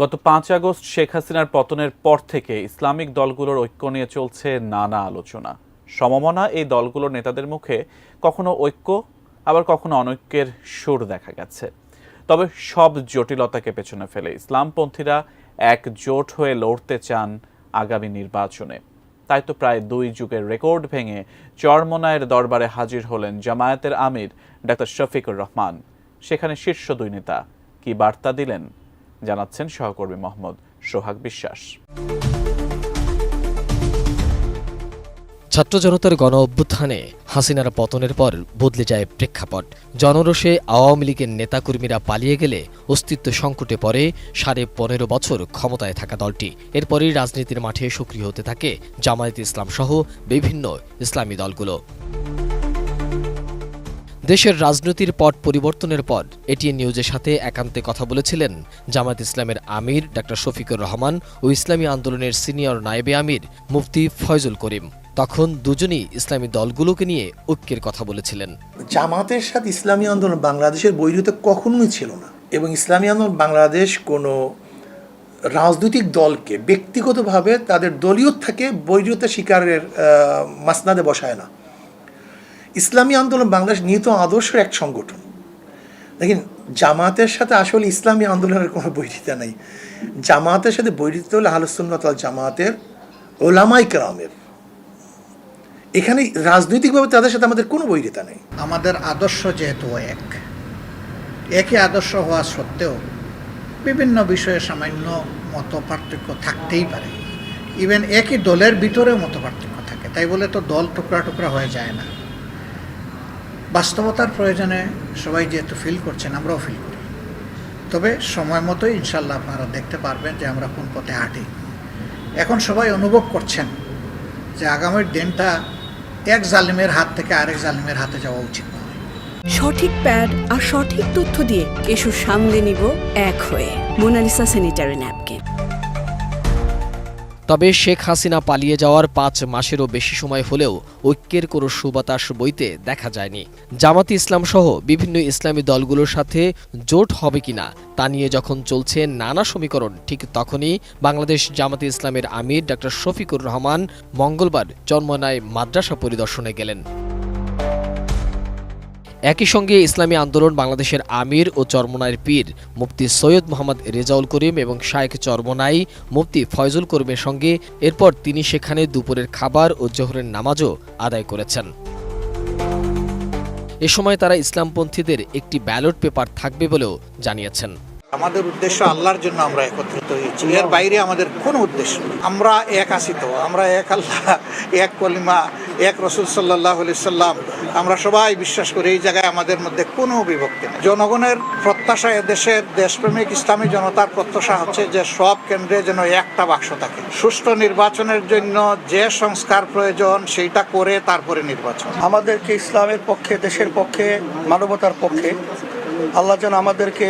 গত পাঁচ আগস্ট শেখ হাসিনার পতনের পর থেকে ইসলামিক দলগুলোর ঐক্য নিয়ে চলছে নানা আলোচনা। সমমনা এই দলগুলোর নেতাদের মুখে কখনো ঐক্য, আবার কখনো অনৈক্যের সুর দেখা গেছে। তবে সব জটিলতাকে পেছনে ফেলে ইসলামপন্থীরা একজোট হয়ে লড়তে চান আগামী নির্বাচনে। তাই তো প্রায় দুই যুগের রেকর্ড ভেঙে চরমনায়ের দরবারে হাজির হলেন জামায়াতের আমির ডাক্তার শফিকুর রহমান। সেখানে শীর্ষ দুই নেতা কি বার্তা দিলেন? জানাচ্ছেন সহকর্মী মোহাম্মদ সোহাগ বিশ্বাস। ছাত্র জনতার গণ অভ্যুত্থানে হাসিনার পতনের পর বদলে যায় প্রেক্ষাপট। জনরোষে আওয়ামী লীগের নেতাকর্মীরা পালিয়ে গেলে অস্তিত্ব সংকটে পড়ে সাড়ে পনেরো বছর ক্ষমতায় থাকা দলটি। এরপরই রাজনীতির মাঠে সক্রিয় হতে থাকে জামায়াত ইসলাম সহ বিভিন্ন ইসলামী দলগুলো। দেশের রাজনীতির পট পরিবর্তনের পর এটিএন নিউজের সাথে একান্তে কথা বলেছিলেন জামায়াত ইসলামের আমির ডাক্তার শফিকুর রহমান ও ইসলামী আন্দোলনের সিনিয়র নায়েবে আমির মুফতি ফয়জুল করিম। তখন দুজনই ইসলামী দলগুলোকে নিয়ে ঐক্যের কথা বলেছিলেন। জামাতের সাথে ইসলামী আন্দোলন বাংলাদেশের বৈরিতা কখনোই ছিল না এবং ইসলামী আন্দোলন বাংলাদেশ কোনো রাজনৈতিক দলকে ব্যক্তিগতভাবে তাদের দলীয় থেকে বৈরিতা শিকারের মাসনাদে বসায় না। ইসলামী আন্দোলন বাংলাদেশ নিহিত আদর্শের এক সংগঠন। দেখেন, জামাতের সাথে আসলে ইসলামী আন্দোলনের কোনো বৈরিতা নেই। জামাতের সাথে বৈরিতা হলে আলোচনা জামাতের ওলামাই কেরামের। এখানে রাজনৈতিকভাবে তাদের সাথে আমাদের কোনো বৈরিতা নেই। আমাদের আদর্শ যেহেতু এক, একই আদর্শ হওয়া সত্ত্বেও বিভিন্ন বিষয়ে সামান্য মত পার্থক্য থাকতেই পারে। ইভেন একই দলের ভিতরেও মত পার্থক্য থাকে। তাই বলে তো দল টুকরা টুকরা হয়ে যায় না। বাস্তবতার প্রয়োজনে সবাই যেহেতু ফিল করছেন, আমরাও ফিল করি। তবে সময় মতো ইনশাল্লাহ আপনারা দেখতে পারবেন যে আমরা কোন পথে হাঁটি। এখন সবাই অনুভব করছেন যে আগামীর দিনটা এক জালিমের হাত থেকে আরেক জালিমের হাতে যাওয়া উচিত সঠিক প্যাড আর সঠিক তথ্য দিয়ে এসব সামলে নিব এক হয়ে। Monalisa sanitary napkin. তবে শেখ হাসিনা পালিয়ে যাওয়ার পাঁচ মাসেরও বেশি সময় হলেও ঐক্যের কোনো সুবাতাস বইতে দেখা যায়নি। জামাতি ইসলাম সহ বিভিন্ন ইসলামী দলগুলোর সাথে জোট হবে কিনা তা নিয়ে যখন চলছে নানা সমীকরণ, ঠিক তখনই বাংলাদেশ জামাতি ইসলামের আমির ডা শফিকুর রহমান মঙ্গলবার জন্মনায় মাদ্রাসা পরিদর্শনে গেলেন। একই সঙ্গে ইসলামী আন্দোলন বাংলাদেশের আমির ও চরমনাইয়ের পীর মুফতি সৈয়দ মোহাম্মদ রেজাউল করিম এবং শায়েখ চরমনাই মুফতি ফয়জুল করিমের সঙ্গে এরপর তিনি সেখানে দুপুরের খাবার ও জোহরের নামাজও আদায় করেছেন। এ সময় তারা ইসলামপন্থীদের একটি ব্যালট পেপার থাকবে বলেও জানিয়েছেন। আমাদের উদ্দেশ্য আল্লাহর জন্য আমরা একত্রিত হয়েছি। এর বাইরে আমাদের কোনো উদ্দেশ্য আমরা এক আছি তো। আমরা এক আল্লাহ, এক কলিমা এক রসুল সাল্লাহ সাল্লাম আমরা সবাই বিশ্বাস করি এই জায়গায় আমাদের মধ্যে কোনো বিভক্তি নেই। জনগণের প্রত্যাশা দেশের দেশপ্রেমিক ইসলামী জনতার প্রত্যাশা হচ্ছে যে সব কেন্দ্রে যেন একটা বাক্স থাকে। সুষ্ঠু নির্বাচনের জন্য যে সংস্কার প্রয়োজন সেইটা করে তারপরে নির্বাচন। আমাদেরকে ইসলামের পক্ষে দেশের পক্ষে মানবতার পক্ষে আল্লাহ যেন আমাদেরকে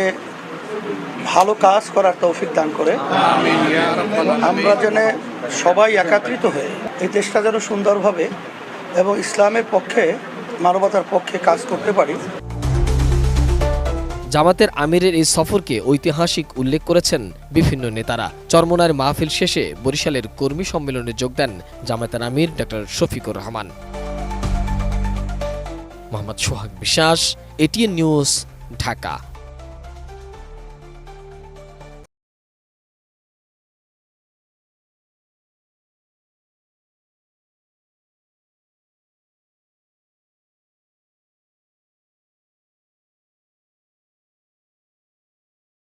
ভালো কাজ করার তৌফিক দান করে। আমরা যেন সবাই একাত্রিত হয়ে এই দেশটা যেন সুন্দরভাবে এবং ইসলামের পক্ষে, মানবতার পক্ষে কাজ করতে পারি। জামাতের আমিরের এই সফরকে ঐতিহাসিক উল্লেখ করেছেন বিভিন্ন নেতারা। চরমনার মাহফিল শেষে বরিশালের কর্মী সম্মেলনে যোগ দেন জামাতের আমির doctor Shafiqur Rahman. Mohammad Sohag Biswas, ATN news, Dhaka.